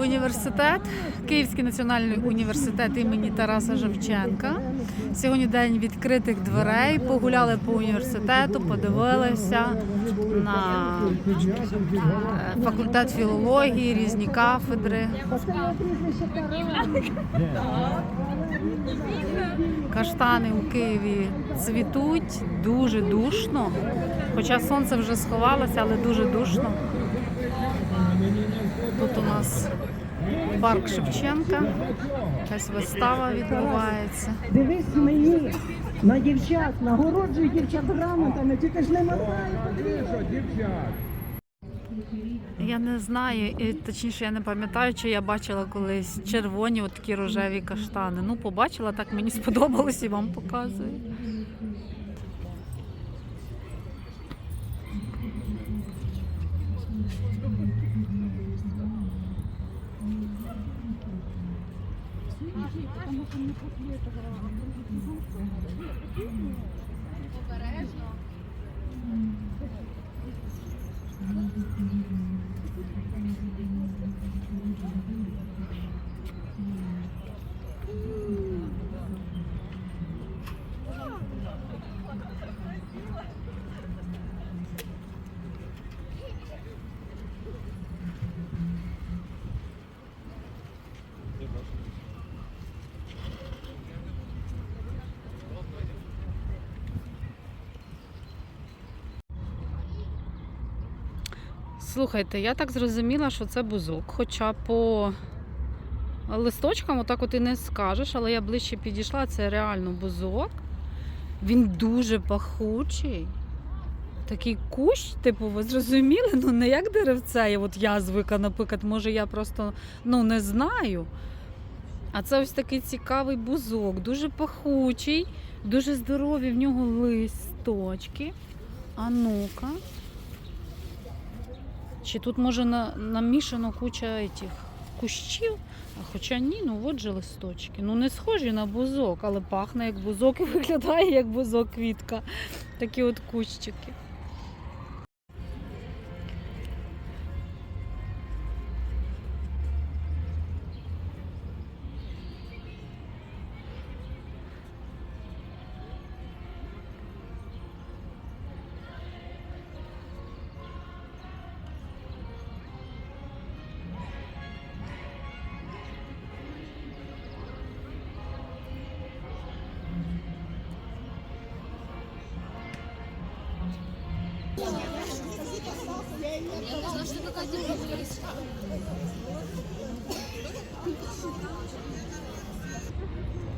університет, Київський національний університет імені Тараса Шевченка. Сьогодні день відкритих дверей. Погуляли по університету, подивилися на е, факультет філології, різні кафедри. Каштани у Києві цвітуть дуже душно. Хоча сонце вже сховалося, але дуже душно. Тут у нас парк Шевченка, якась вистава відбувається. Дивись мені на дівчат, нагороджуй дівчат грамотами, тільки ж не мотаю. Я не знаю, і, точніше, я не пам'ятаю, чи я бачила колись червоні такі рожеві каштани. Ну, побачила, так мені сподобалось і вам показую. не после этого. Слухайте, я так зрозуміла, що це бузок, хоча по листочкам отак от і не скажеш, але я ближче підійшла, це реально бузок. Він дуже пахучий. Такий кущ, типу, ви зрозуміли? Ну не як деревце, я- от я звика, наприклад, може я просто ну, не знаю. А це ось такий цікавий бузок, дуже пахучий, дуже здорові в нього листочки. А ну-ка. Чи тут може на, намішано куча цих кущів? Хоча ні, ну от же листочки. Ну не схожі на бузок, але пахне як бузок і виглядає як бузок квітка. Такі от кущики.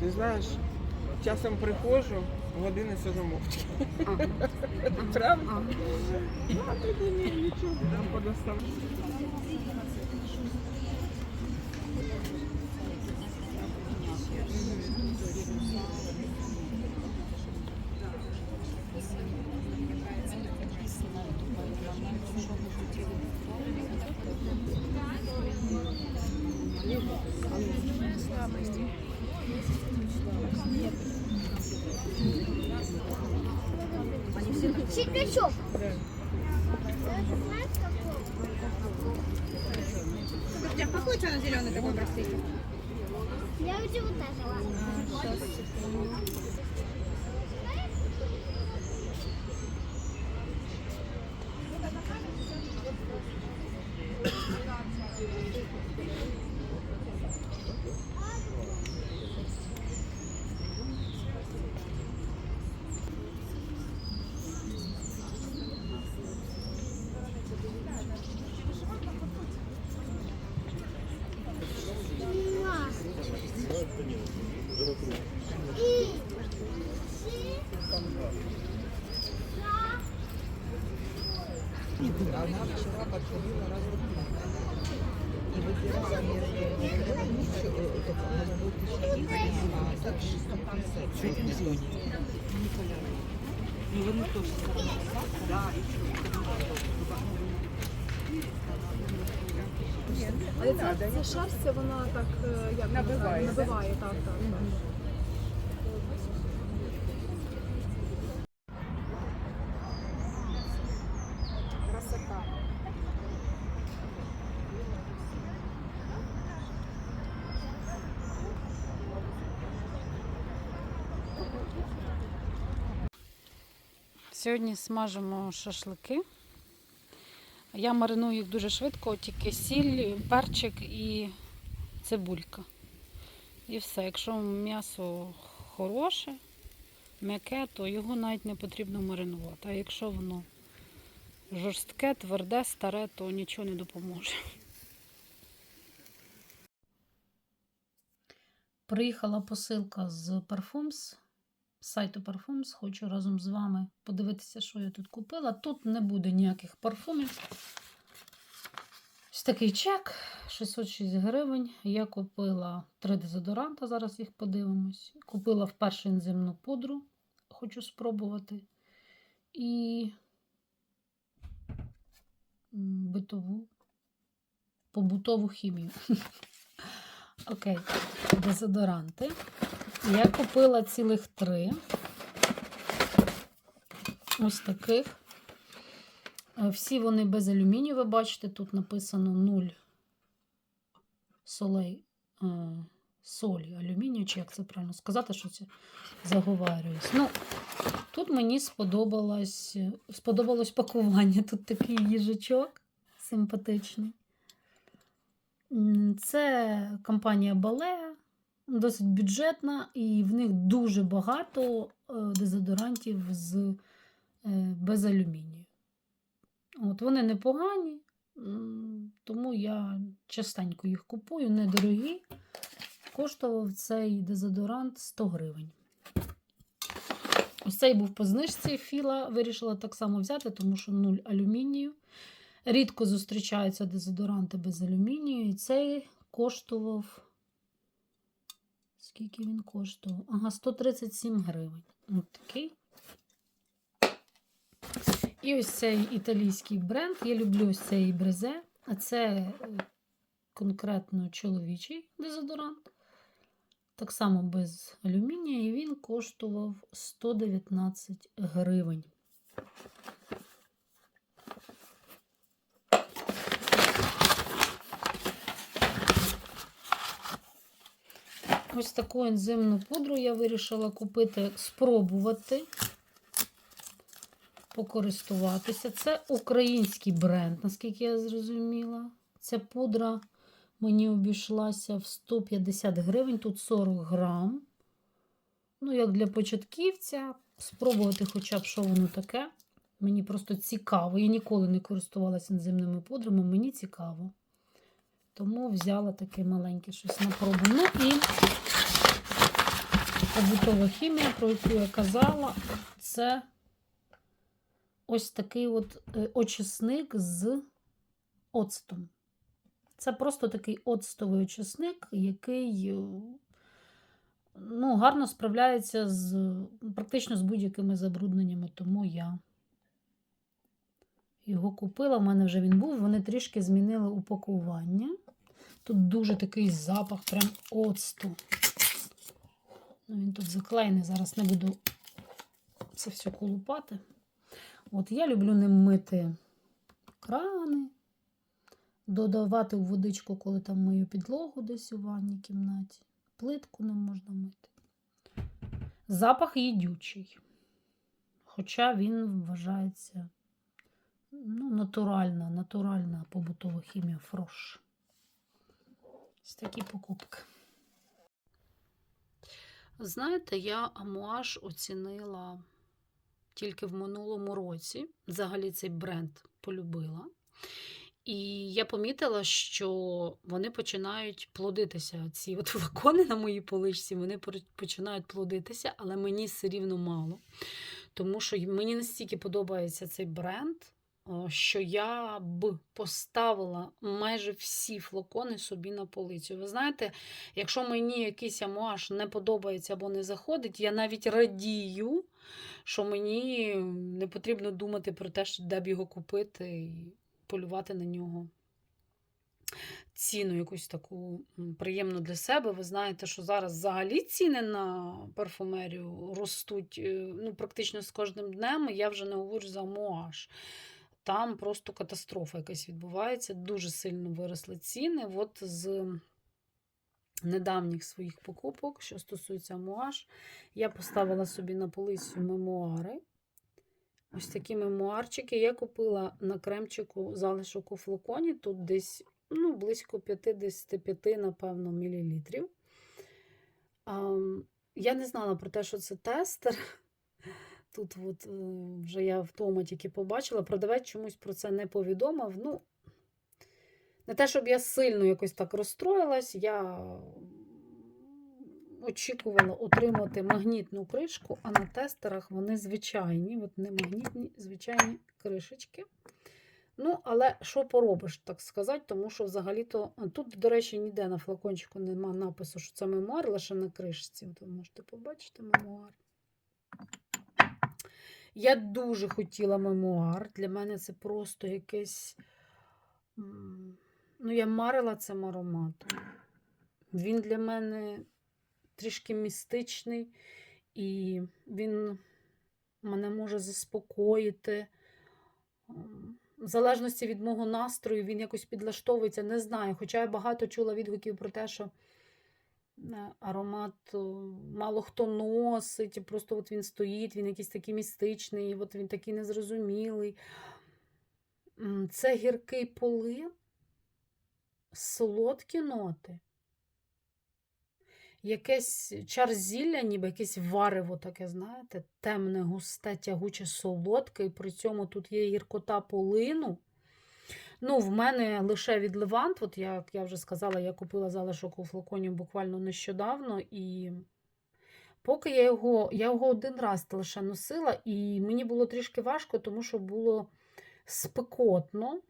Ти знаєш, часом приходжу, години сижу мовчки. Правда? А тоді ні, нічого, там странный. Серпячок. Да. У тебя похож на зеленый такой браслетик? Я уже вот этого. А. Але ця, ця шерсть, вона так е, як набиває, набиває так, так. так. Красота. Сьогодні смажимо шашлики. Я мариную їх дуже швидко, тільки сіль, перчик і цибулька. І все. Якщо м'ясо хороше, м'яке, то його навіть не потрібно маринувати. А якщо воно жорстке, тверде, старе, то нічого не допоможе. Приїхала посилка з Parfums, сайту Parfums. Хочу разом з вами подивитися, що я тут купила. Тут не буде ніяких парфумів. Ось такий чек 606 гривень. Я купила три дезодоранта, зараз їх подивимось. Купила вперше ензимну пудру, хочу спробувати. І битову, побутову хімію. Окей, дезодоранти. Я купила цілих три. Ось таких. Е, Всі вони без алюмінію, ви бачите, тут написано 0 солей, е, солі алюмінію, чи як це правильно сказати, що це заговарююсь. Ну, тут мені сподобалось, сподобалось пакування. Тут такий їжачок симпатичний. Це компанія Балея, досить бюджетна, і в них дуже багато е, дезодорантів з, е, без алюмінію. От, вони непогані, тому я частенько їх купую, недорогі. Коштував цей дезодорант 100 гривень. Ось цей був по знижці філа, вирішила так само взяти, тому що 0 алюмінію. Рідко зустрічаються дезодоранти без алюмінію, і цей коштував. Скільки він коштував? Ага, 137 гривень. От такий. І ось цей італійський бренд. Я люблю ось цей брезе, а це е, конкретно чоловічий дезодорант. Так само без алюмінія, і він коштував 119 гривень. Ось таку ензимну пудру я вирішила купити, спробувати, покористуватися. Це український бренд, наскільки я зрозуміла. Ця пудра мені обійшлася в 150 гривень, тут 40 грам. Ну, як для початківця, спробувати хоча б, що воно таке. Мені просто цікаво. Я ніколи не користувалася ензимними пудрами, мені цікаво. Тому взяла таке маленьке щось на пробу. Ну і побутова хімія, про яку я казала, це ось такий от е, очисник з оцтом. Це просто такий оцтовий очисник, який е, ну, гарно справляється з практично з будь-якими забрудненнями, тому я його купила. У мене вже він був. Вони трішки змінили упакування. Тут дуже такий запах, прям оцту. Ну, він тут заклеєний, зараз не буду це все колупати. От я люблю ним мити крани, додавати у водичку, коли там мою підлогу десь у ванній кімнаті. Плитку ним можна мити. Запах їдючий. Хоча він вважається ну, натуральна, натуральна побутова хімія фрош. Ось такі покупки. Знаєте, я амуаж оцінила тільки в минулому році. Взагалі цей бренд полюбила. І я помітила, що вони починають плодитися. Ці от флакони на моїй поличці, вони починають плодитися, але мені все рівно мало. Тому що мені настільки подобається цей бренд, що я б поставила майже всі флакони собі на полицю. Ви знаєте, якщо мені якийсь амуаж не подобається або не заходить, я навіть радію, що мені не потрібно думати про те, де б його купити і полювати на нього. Ціну якусь таку приємну для себе. Ви знаєте, що зараз взагалі ціни на парфумерію ростуть ну, практично з кожним днем. Я вже не говорю за амуаж. Там просто катастрофа якась відбувається. Дуже сильно виросли ціни. От з недавніх своїх покупок, що стосується амуаж, я поставила собі на полицю мемуари. Ось такі мемуарчики. Я купила на кремчику залишок у флаконі. Тут десь ну, близько 55, напевно, мілілітрів. Я не знала про те, що це тестер. Тут от, е, вже я вдома тільки побачила. Продавець чомусь про це не повідомив. Ну, не те, щоб я сильно якось так розстроїлась, я очікувала отримати магнітну кришку, а на тестерах вони звичайні, от не магнітні, звичайні кришечки. Ну, але що поробиш, так сказати, тому що взагалі-то тут, до речі, ніде на флакончику нема напису, що це мемуар, лише на кришці. Ви можете побачити мемуар. Я дуже хотіла мемуар. Для мене це просто якесь. Ну, я марила цим ароматом. Він для мене трішки містичний, і він мене може заспокоїти. В залежності від мого настрою, він якось підлаштовується, не знаю. Хоча я багато чула відгуків про те, що аромат е, мало хто носить, просто от він стоїть, він якийсь такий містичний, от він такий незрозумілий. Це гіркий полин, солодкі ноти. Якесь чар зілля, ніби якесь варево таке, знаєте, темне, густе, тягуче, солодке, і при цьому тут є гіркота полину. Ну, в мене лише від Левант, от як я вже сказала, я купила залишок у флаконі буквально нещодавно, і поки я його, я його один раз лише носила, і мені було трішки важко, тому що було спекотно.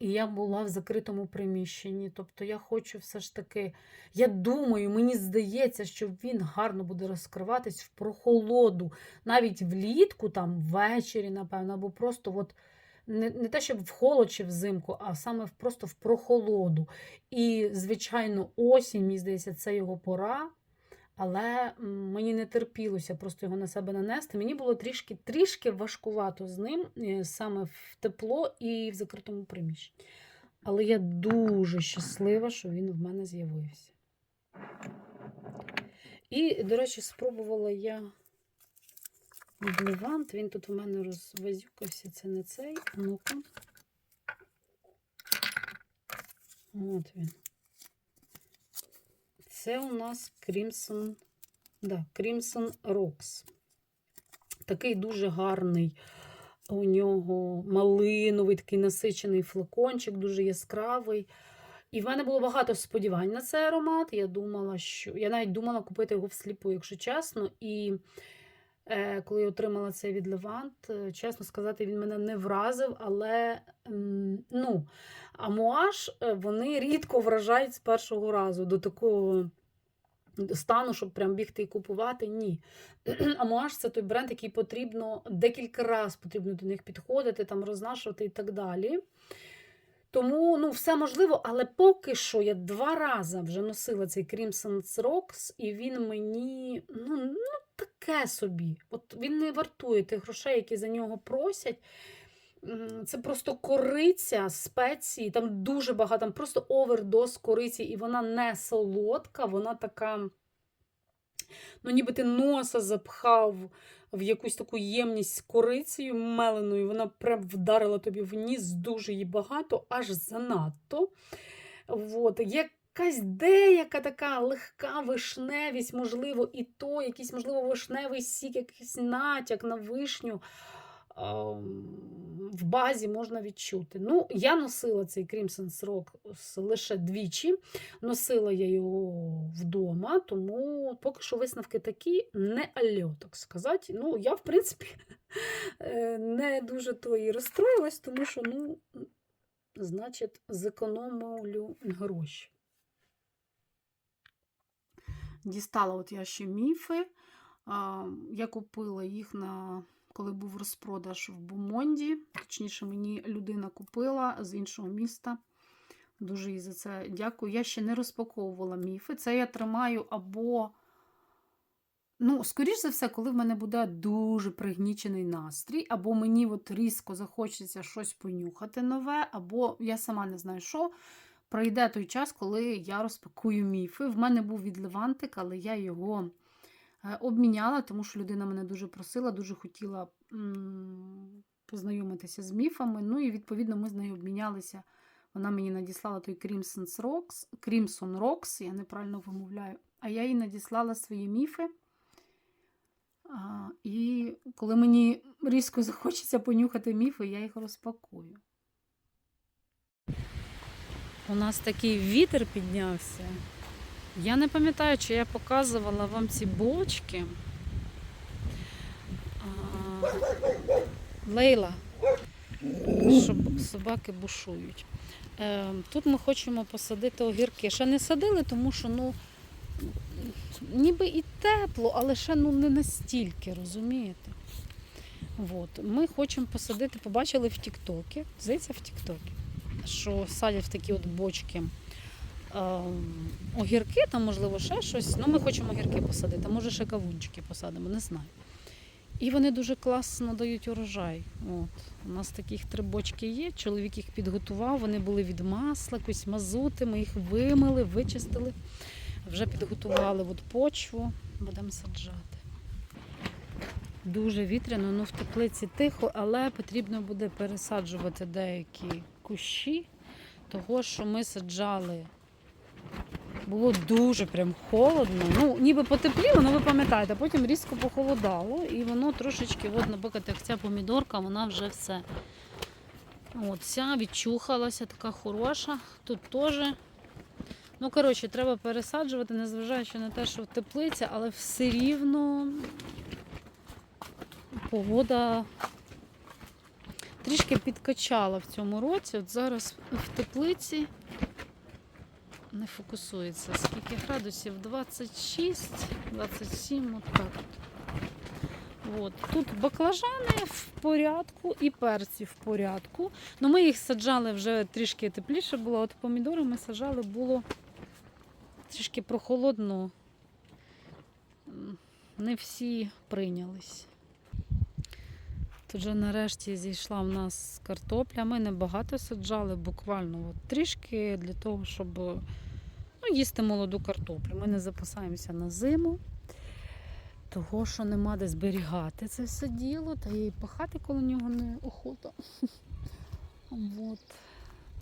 І я була в закритому приміщенні. Тобто я хочу все ж таки, я думаю, мені здається, що він гарно буде розкриватись в прохолоду, навіть влітку, там ввечері, напевно, або просто от не, не те, щоб в холод чи взимку, а саме просто в прохолоду. І, звичайно, осінь, мені здається, це його пора. Але мені не терпілося просто його на себе нанести. Мені було трішки, трішки важкувато з ним, е, саме в тепло і в закритому приміщенні. Але я дуже щаслива, що він в мене з'явився. І, до речі, спробувала я від Він тут у мене розвазюкався, це не цей. Ну-ка. От він. Це у нас Crimson, да, Crimson Rocks. Такий дуже гарний у нього малиновий, такий насичений флакончик, дуже яскравий. І в мене було багато сподівань на цей аромат. Я думала, що я навіть думала купити його всліпу, якщо чесно. І коли я отримала цей від Левант, е, чесно сказати, він мене не вразив, але ну, амуаж е, вони рідко вражають з першого разу до такого стану, щоб прям бігти і купувати. Ні. Амуаж це той бренд, який потрібно декілька разів потрібно до них підходити, там рознашувати і так далі. Тому ну, все можливо, але поки що я два рази вже носила цей Crimson Rocks, і він мені ну, ну, таке собі. От Він не вартує тих грошей, які за нього просять. Це просто кориця, спеції, там дуже багато, там просто овердоз кориці, і вона не солодка, вона така, ну ніби ти носа запхав в якусь таку ємність з корицею меленою, вона прям вдарила тобі в ніс, дуже її багато, аж занадто. От. Якась деяка така легка вишневість, можливо, і то, якийсь, можливо, вишневий сік, якийсь натяк на вишню в базі можна відчути. Ну, я носила цей Crimson Rock лише двічі. Носила я його вдома, тому поки що висновки такі не альо, так сказати. Ну, я, в принципі, е, не дуже то і розстроїлась, тому що, ну, значить, зекономлю гроші. Дістала от я ще міфи. Я купила їх на коли був розпродаж в Бумонді. Точніше, мені людина купила з іншого міста. Дуже їй за це дякую. Я ще не розпаковувала міфи. Це я тримаю або, ну, скоріш за все, коли в мене буде дуже пригнічений настрій, або мені от різко захочеться щось понюхати нове, або я сама не знаю що. Пройде той час, коли я розпакую міфи. В мене був від Левантик, але я його Е, Обміняла, тому що людина мене дуже просила, дуже хотіла познайомитися з міфами. Ну і відповідно ми з нею обмінялися. Вона мені надіслала той Crimson Rocks, Crimson Rocks, я неправильно вимовляю, а я їй надіслала свої міфи. І коли мені різко захочеться понюхати міфи, я їх розпакую. У нас такий вітер піднявся. Я не пам'ятаю, чи я показувала вам ці бочки. А, Лейла, щоб собаки бушують. Е, Тут ми хочемо посадити огірки. Ще не садили, тому що ну, ніби і тепло, але ще ну, не настільки, розумієте? От. Ми хочемо посадити, побачили в Тіктокі, здається, в Тіктокі, що садять в такі от бочки е, огірки, там, можливо, ще щось. Ну, ми хочемо огірки посадити, може ще кавунчики посадимо, не знаю. І вони дуже класно дають урожай. От. У нас таких три бочки є. Чоловік їх підготував, вони були від масла, якось мазути, ми їх вимили, вичистили, вже підготували от почву, будемо саджати. Дуже вітряно, ну в теплиці тихо, але потрібно буде пересаджувати деякі кущі, того, що ми саджали. Було дуже прям холодно. Ну, ніби потепліло, але ви пам'ятаєте, потім різко похолодало, і воно трошечки, от, наприклад, як ця помідорка, вона вже все. От, ця відчухалася, така хороша. Тут теж. Ну, коротше, треба пересаджувати, незважаючи на те, що в теплиці, але все рівно погода трішки підкачала в цьому році. От зараз в теплиці не фокусується. Скільки градусів? 26, 27, от так. От. От. Тут баклажани в порядку і перці в порядку. Ну, ми їх саджали вже трішки тепліше було. От помідори ми саджали, було трішки прохолодно. Не всі прийнялись. Тут же нарешті зійшла в нас картопля. Ми небагато саджали, буквально от трішки для того, щоб ну, їсти молоду картоплю. Ми не запасаємося на зиму, того, що нема де зберігати це все діло, та і пахати коло нього не охота. От.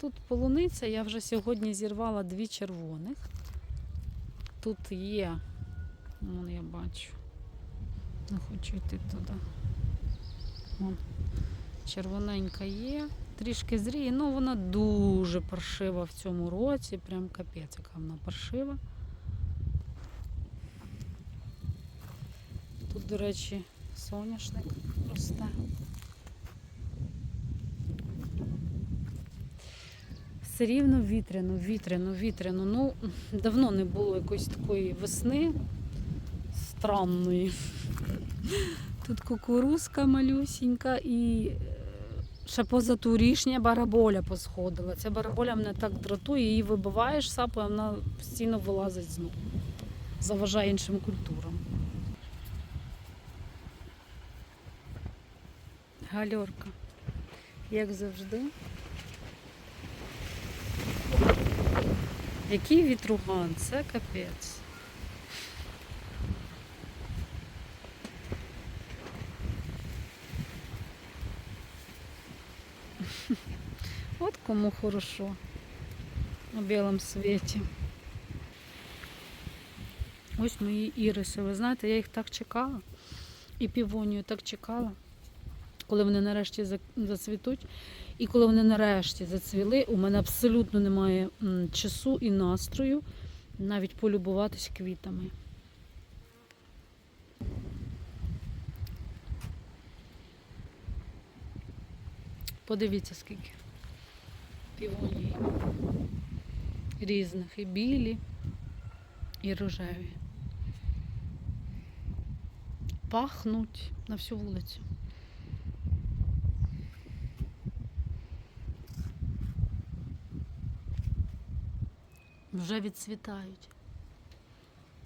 Тут полуниця, я вже сьогодні зірвала дві червоних. Тут є, вон я бачу, не хочу йти туди. Вон, червоненька є, трішки зріє, ну вона дуже паршива в цьому році, прям капець, яка вона паршива. Тут, до речі, соняшник росте. Все рівно вітряно, вітряно, вітряно. Ну, давно не було якоїсь такої весни странної. Тут кукурузка малюсінька і ще позаторішня бараболя посходила. Ця бараболя мене так дратує, її вибиваєш сапою, а вона постійно вилазить знову. Заважає іншим культурам. Гальорка, як завжди. Який вітруган, це капець. От кому хорошо у білому світі. Ось мої іриси. Ви знаєте, я їх так чекала. І півонію так чекала, коли вони нарешті зацвітуть. І коли вони нарешті зацвіли, у мене абсолютно немає часу і настрою навіть полюбуватись квітами. Подивіться, скільки півоній різних, і білі, і рожеві. Пахнуть на всю вулицю. Вже відцвітають.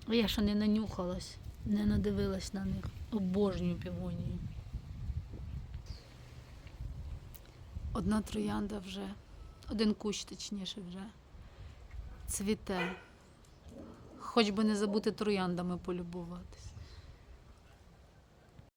Я ще не нанюхалась, не надивилась на них. Обожнюю півонію. Одна троянда вже, один кущ, точніше, вже цвіте. Хоч би не забути трояндами полюбуватись.